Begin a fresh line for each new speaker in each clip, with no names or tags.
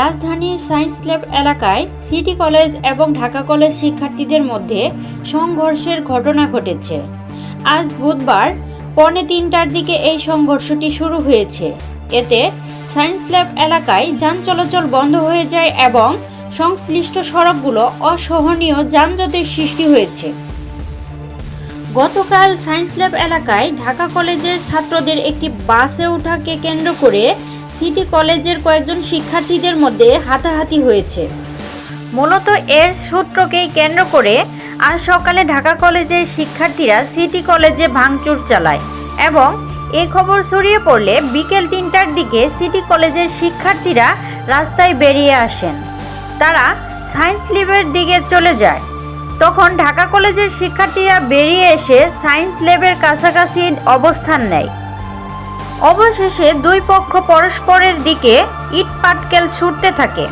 রাজধানীর science lab এলাকায় city college এবং ঢাকা কলেজ শিক্ষার্থীদের মধ্যে সংঘর্ষের ঘটনা ঘটেছে। আজ বুধবার পৌনে তিনটার দিকে এই সংঘর্ষটি শুরু হয়েছে। এতে সায়েন্স ল্যাব এলাকায় যান চলাচল বন্ধ হয়ে যায় এবং সংশ্লিষ্ট সড়কগুলো অসহনীয় যানজটের সৃষ্টি হয়েছে। গতকাল সায়েন্স ল্যাব এলাকায় ঢাকা কলেজের ছাত্রদের একটি বাসে ওঠাকে কেন্দ্র করে সিটি কলেজের কয়েকজন শিক্ষার্থীদের মধ্যে হাতাহাতি হয়েছে। মূলত এর সূত্রকেই কেন্দ্র করে আজ সকালে ঢাকা কলেজের শিক্ষার্থীরা সিটি কলেজে ভাঙচুর চালায় এবং এই খবর ছড়িয়ে পড়লে বিকেল তিনটার দিকে সিটি কলেজের শিক্ষার্থীরা রাস্তায় বেরিয়ে আসেন। তারা সায়েন্স ল্যাবের দিকে চলে যায়। তখন ঢাকা কলেজের শিক্ষার্থীরা বেরিয়ে এসে সায়েন্স ল্যাবের কাছাকাছি অবস্থান নেয়। অবশেষে দুই পক্ষ পরস্পরের দিকে ইট পাটকেল ছুটতে থাকে।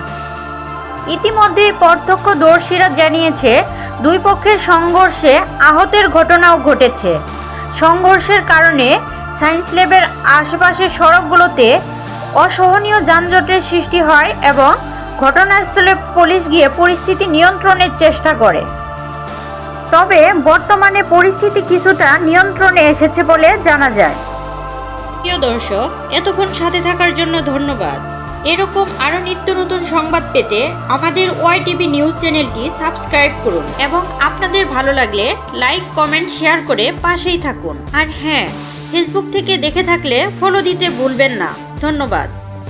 ইতিমধ্যে প্রত্যক্ষদর্শীরা জানিয়েছে, দুই পক্ষের সংঘর্ষে আহতের ঘটনাও ঘটেছে। সংঘর্ষের কারণে সায়েন্স ল্যাবের আশেপাশের সড়কগুলোতে অসহনীয় যানজটের সৃষ্টি হয় এবং ঘটনাস্থলে পুলিশ গিয়ে পরিস্থিতি নিয়ন্ত্রণের চেষ্টা করে। তবে বর্তমানে পরিস্থিতি কিছুটা নিয়ন্ত্রণে এসেছে বলে জানা যায়। প্রিয় দর্শক, এতক্ষণ সাথে থাকার জন্য ধন্যবাদ। এরকম আরও নিত্য নতুন সংবাদ পেতে আমাদের ওয়াই টিভি নিউজ চ্যানেলটি সাবস্ক্রাইব করুন এবং আপনাদের ভালো লাগলে লাইক, কমেন্ট, শেয়ার করে পাশেই থাকুন। আর হ্যাঁ ফেসবুক থেকে দেখে থাকলে ফলো দিতে ভুলবেন না। ধন্যবাদ।